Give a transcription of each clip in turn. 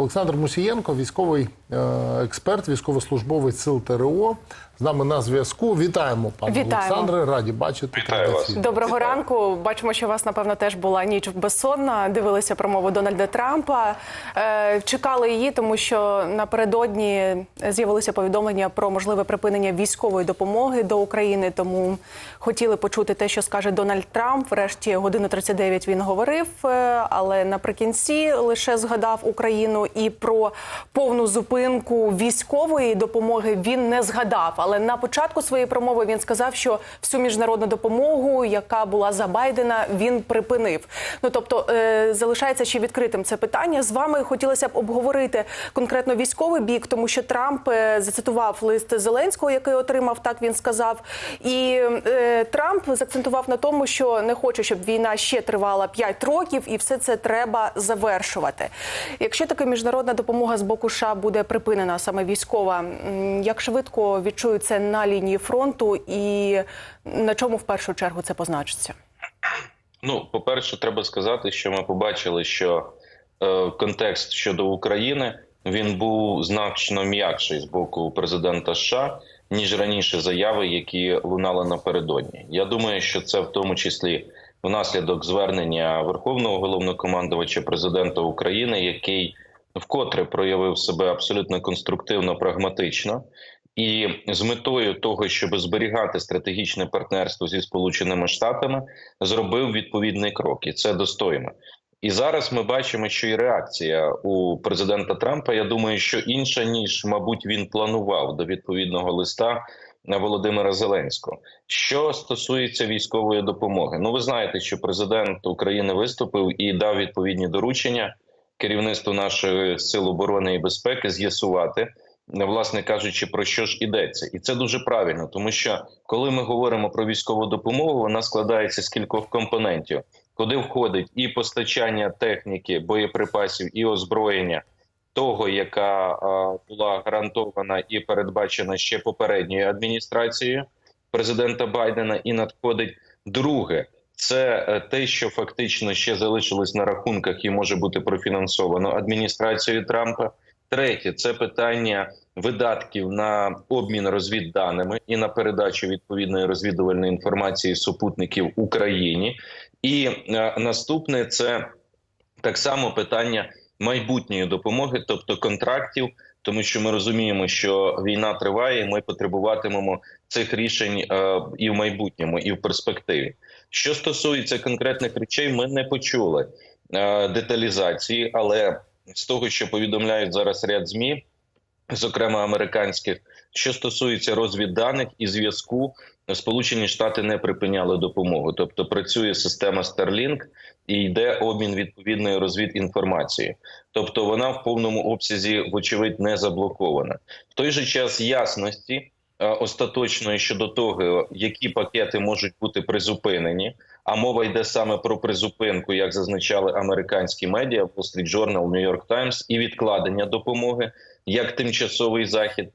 Олександр Мусієнко, військовий е, експерт, військовослужбовець сил ТРО. З нами на зв'язку. Вітаємо, пане Вітаємо. Олександре. Раді бачити. Вітаю вас. Доброго Вітаю. ранку. Бачимо, що у вас напевно теж була ніч безсонна. Дивилися промову Дональда Трампа. Е, чекали її, тому що напередодні з'явилися повідомлення про можливе припинення військової допомоги до України. Тому хотіли почути те, що скаже Дональд Трамп. Врешті годину 39 він говорив, е, але наприкінці лише згадав Україну і про повну зупинку військової допомоги він не згадав. Але на початку своєї промови він сказав, що всю міжнародну допомогу, яка була за Байдена, він припинив. Ну тобто е, залишається ще відкритим це питання. З вами хотілося б обговорити конкретно військовий бік, тому що Трамп е, зацитував лист Зеленського, який отримав, так він сказав. І е, Трамп заакцентував на тому, що не хоче, щоб війна ще тривала 5 років, і все це треба завершувати. Якщо така міжнародна допомога з боку США буде припинена, саме військова, як швидко відчують це на лінії фронту, і на чому в першу чергу це позначиться? Ну, по-перше, треба сказати, що ми побачили, що е, контекст щодо України він був значно м'якший з боку президента США, ніж раніше заяви, які лунали напередодні. Я думаю, що це в тому числі внаслідок звернення Верховного головнокомандувача президента України, який вкотре проявив себе абсолютно конструктивно, прагматично. І з метою того, щоб зберігати стратегічне партнерство зі Сполученими Штатами, зробив відповідний крок, і це достойно. І зараз ми бачимо, що і реакція у президента Трампа, я думаю, що інша ніж, мабуть, він планував до відповідного листа Володимира Зеленського. Що стосується військової допомоги, ну ви знаєте, що президент України виступив і дав відповідні доручення керівництву нашої сил оборони і безпеки з'ясувати власне кажучи, про що ж ідеться, і це дуже правильно, тому що коли ми говоримо про військову допомогу, вона складається з кількох компонентів, куди входить і постачання техніки, боєприпасів і озброєння. Того, яка е, була гарантована і передбачена ще попередньою адміністрацією президента Байдена, і надходить друге, це е, те, що фактично ще залишилось на рахунках і може бути профінансовано адміністрацією Трампа. Третє це питання видатків на обмін розвідданими і на передачу відповідної розвідувальної інформації супутників Україні. І е, наступне це так само питання майбутньої допомоги, тобто контрактів, тому що ми розуміємо, що війна триває, і ми потребуватимемо цих рішень е, і в майбутньому, і в перспективі. Що стосується конкретних речей, ми не почули е, деталізації, але з того, що повідомляють зараз ряд змі, зокрема американських, що стосується розвідданих і зв'язку, Сполучені Штати не припиняли допомогу, тобто працює система Starlink і йде обмін відповідної розвідінформації. Тобто вона в повному обсязі, вочевидь, не заблокована. В той же час ясності е, остаточної щодо того, які пакети можуть бути призупинені. А мова йде саме про призупинку, як зазначали американські медіа, Wall Street Journal, New York Times, і відкладення допомоги як тимчасовий захід,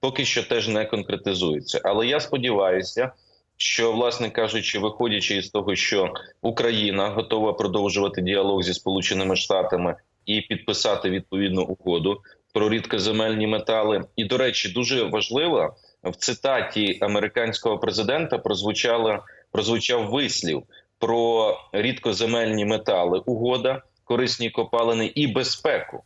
поки що теж не конкретизується. Але я сподіваюся, що, власне кажучи, виходячи із того, що Україна готова продовжувати діалог зі Сполученими Штатами і підписати відповідну угоду про рідкоземельні метали, і до речі, дуже важливо в цитаті американського президента прозвучало прозвучав вислів про рідкоземельні метали, угода, корисні копалини і безпеку.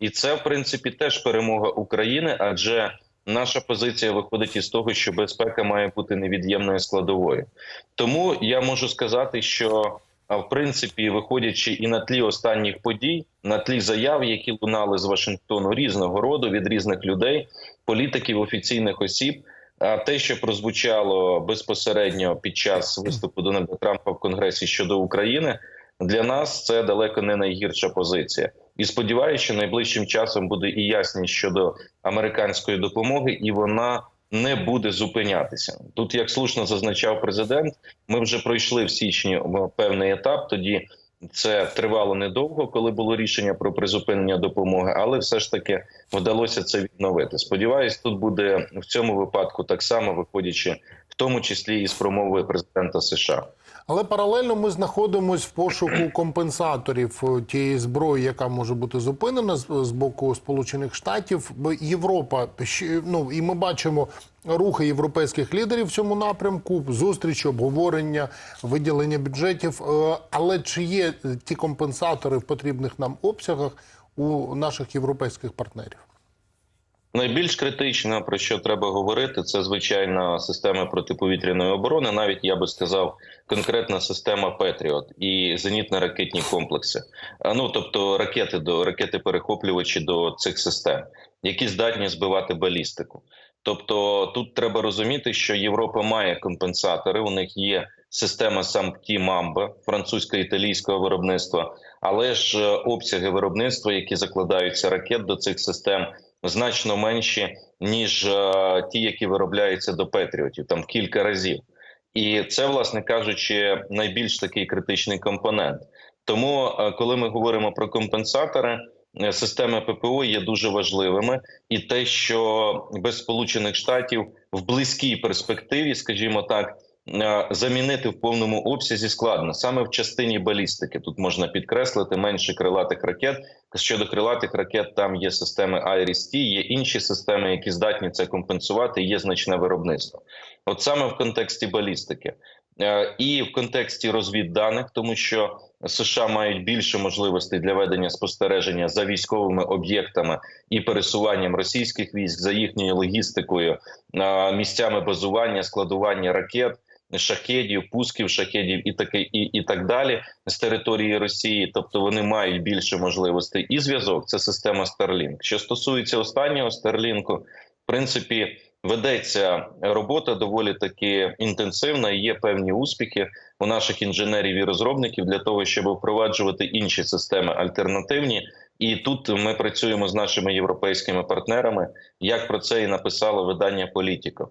І це, в принципі, теж перемога України, адже наша позиція виходить із того, що безпека має бути невід'ємною складовою. Тому я можу сказати, що в принципі, виходячи і на тлі останніх подій, на тлі заяв, які лунали з Вашингтону різного роду від різних людей, політиків, офіційних осіб. А те, що прозвучало безпосередньо під час виступу Дональда Трампа в Конгресі щодо України, для нас це далеко не найгірша позиція. І сподіваюся, що найближчим часом буде і ясність щодо американської допомоги, і вона не буде зупинятися. Тут, як слушно зазначав президент, ми вже пройшли в січні певний етап. Тоді це тривало недовго, коли було рішення про призупинення допомоги, але все ж таки вдалося це відновити. Сподіваюсь, тут буде в цьому випадку так само виходячи, в тому числі і з промови президента США. Але паралельно ми знаходимося в пошуку компенсаторів е, тієї зброї, яка може бути зупинена з, боку Сполучених Штатів. Європа ну і ми бачимо рухи європейських лідерів в цьому напрямку, зустрічі, обговорення, виділення бюджетів. Е, Але чи є ті компенсатори в потрібних нам обсягах у наших європейських партнерів? Найбільш критично, про що треба говорити, це звичайно система протиповітряної оборони. Навіть я би сказав, конкретна система Петріот і зенітно-ракетні комплекси. Ну тобто ракети до ракети перехоплювачі до цих систем, які здатні збивати балістику. Тобто тут треба розуміти, що Європа має компенсатори. У них є система сампті Мамба французько-італійського виробництва, але ж е, обсяги виробництва, які закладаються ракет до цих систем, значно менші ніж е, ті, які виробляються до Петріотів, там кілька разів. І це, власне кажучи, найбільш такий критичний компонент. Тому, е, коли ми говоримо про компенсатори, е, системи ППО є дуже важливими, і те, що без Сполучених Штатів в близькій перспективі, скажімо так, замінити в повному обсязі складно саме в частині балістики. Тут можна підкреслити менше крилатих ракет. Щодо крилатих ракет, там є системи IRIS-T, є інші системи, які здатні це компенсувати. Є значне виробництво. От саме в контексті балістики. Е, І в контексті розвідданих, тому що США мають більше можливостей для ведення спостереження за військовими об'єктами і пересуванням російських військ за їхньою логістикою, е, місцями базування, складування ракет, шахедів, пусків шахедів і таке, і, і так далі з території Росії. Тобто вони мають більше можливостей. І зв'язок це система Starlink. Що стосується останнього Starlink, в принципі. Ведеться робота доволі таки інтенсивна. Є певні успіхи у наших інженерів і розробників для того, щоб впроваджувати інші системи альтернативні. І тут ми працюємо з нашими європейськими партнерами, як про це і написало видання Політіко.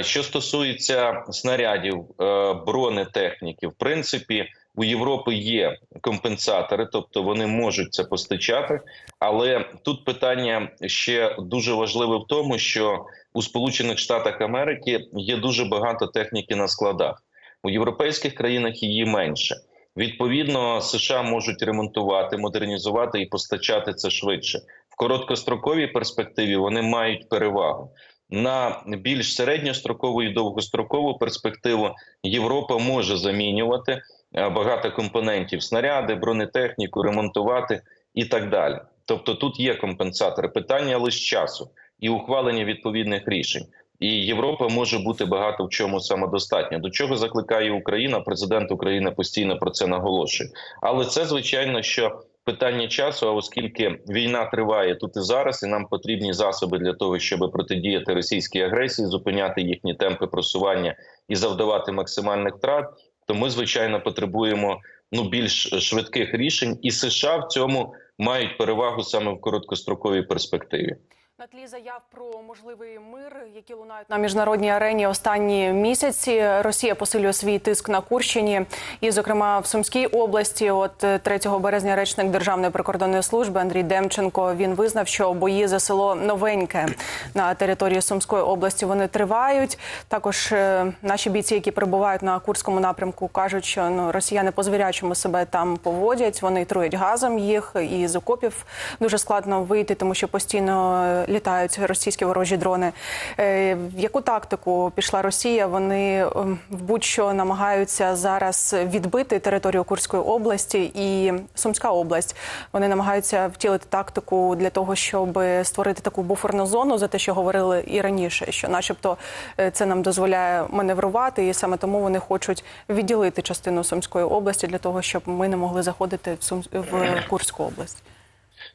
Що стосується снарядів е, бронетехніки, в принципі, у Європи є компенсатори, тобто вони можуть це постачати. Але тут питання ще дуже важливе в тому, що у Сполучених Штатах Америки є дуже багато техніки на складах. У європейських країнах її менше. Відповідно, США можуть ремонтувати, модернізувати і постачати це швидше. В короткостроковій перспективі вони мають перевагу. На більш середньострокову і довгострокову перспективу Європа може замінювати е, багато компонентів снаряди, бронетехніку, ремонтувати і так далі. Тобто тут є компенсатори. Питання лише часу і ухвалення відповідних рішень. І Європа може бути багато в чому самодостатня. До чого закликає Україна? Президент України постійно про це наголошує. Але це звичайно, що питання часу. А оскільки війна триває тут і зараз, і нам потрібні засоби для того, щоб протидіяти російській агресії, зупиняти їхні темпи просування і завдавати максимальних втрат, то ми звичайно потребуємо ну більш швидких рішень, і США в цьому мають перевагу саме в короткостроковій перспективі. На тлі заяв про можливий мир, які лунають на міжнародній арені останні місяці. Росія посилює свій тиск на Курщині, і, зокрема, в Сумській області, от е, 3 березня, речник Державної прикордонної служби Андрій Демченко він визнав, що бої за село Новеньке на території Сумської області вони тривають. Також е, наші бійці, які перебувають на Курському напрямку, кажуть, що ну росіяни по звірячому себе там поводять. Вони труять газом їх і з окопів дуже складно вийти, тому що постійно е, літають російські ворожі дрони. Е, В яку тактику пішла Росія? Вони ем, в будь-що намагаються зараз відбити територію Курської області і Сумська область. Вони намагаються втілити тактику для того, щоб створити таку буферну зону за те, що говорили і раніше, що, начебто, е, це нам дозволяє маневрувати, і саме тому вони хочуть відділити частину Сумської області для того, щоб ми не могли заходити в Курську область.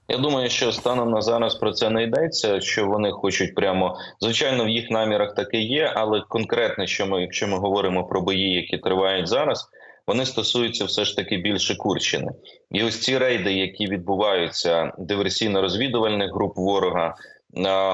Я думаю, що станом на зараз про це не йдеться. Що вони хочуть прямо звичайно в їх намірах таке є, але конкретно, що ми, якщо ми говоримо про бої, які тривають зараз, вони стосуються все ж таки більше Курщини. І ось ці рейди, які відбуваються диверсійно-розвідувальних груп ворога.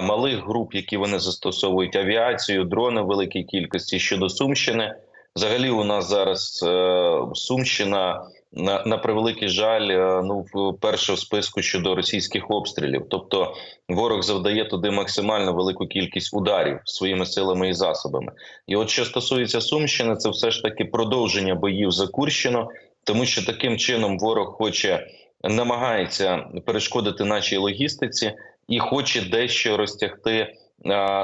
Малих груп, які вони застосовують авіацію, дрони в великій кількості щодо Сумщини. Взагалі, у нас зараз е, Сумщина на, на превеликий жаль, е, ну перше в списку щодо російських обстрілів. Тобто ворог завдає туди максимально велику кількість ударів своїми силами і засобами. І от що стосується Сумщини, це все ж таки продовження боїв за Курщину, тому що таким чином ворог хоче намагається перешкодити нашій логістиці і хоче дещо розтягти е,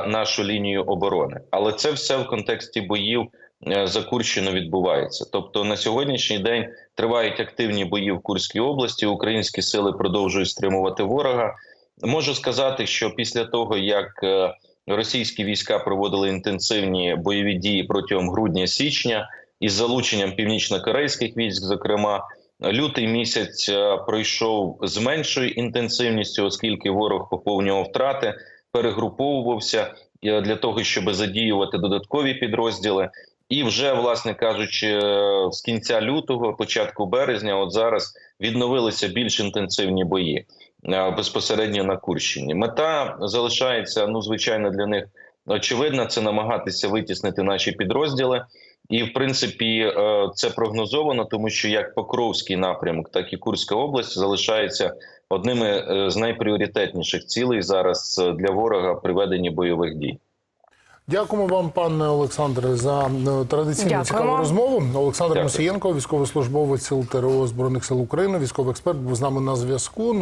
нашу лінію оборони. Але це все в контексті боїв за Курщину відбувається. Тобто на сьогоднішній день тривають активні бої в Курській області. Українські сили продовжують стримувати ворога. Можу сказати, що після того як е, російські війська проводили інтенсивні бойові дії протягом грудня-січня із залученням північно-корейських військ, зокрема. Лютий місяць е, пройшов з меншою інтенсивністю, оскільки ворог поповнював втрати, перегруповувався е, для того, щоб задіювати додаткові підрозділи. І вже, власне кажучи, е, з кінця лютого, початку березня, от зараз відновилися більш інтенсивні бої е, безпосередньо на Курщині. Мета залишається ну звичайно для них очевидна. Це намагатися витіснити наші підрозділи. І в принципі е, це прогнозовано, тому що як Покровський напрямок, так і Курська область залишаються одними з найпріоритетніших цілей зараз для ворога при веденні бойових дій. Дякуємо вам, пане Олександре, за е, традиційну Дякую. цікаву розмову. Олександр Дякую. Мосієнко, військовослужбовець Сил ТРО Збройних сил України, військовий експерт, був з нами на зв'язку.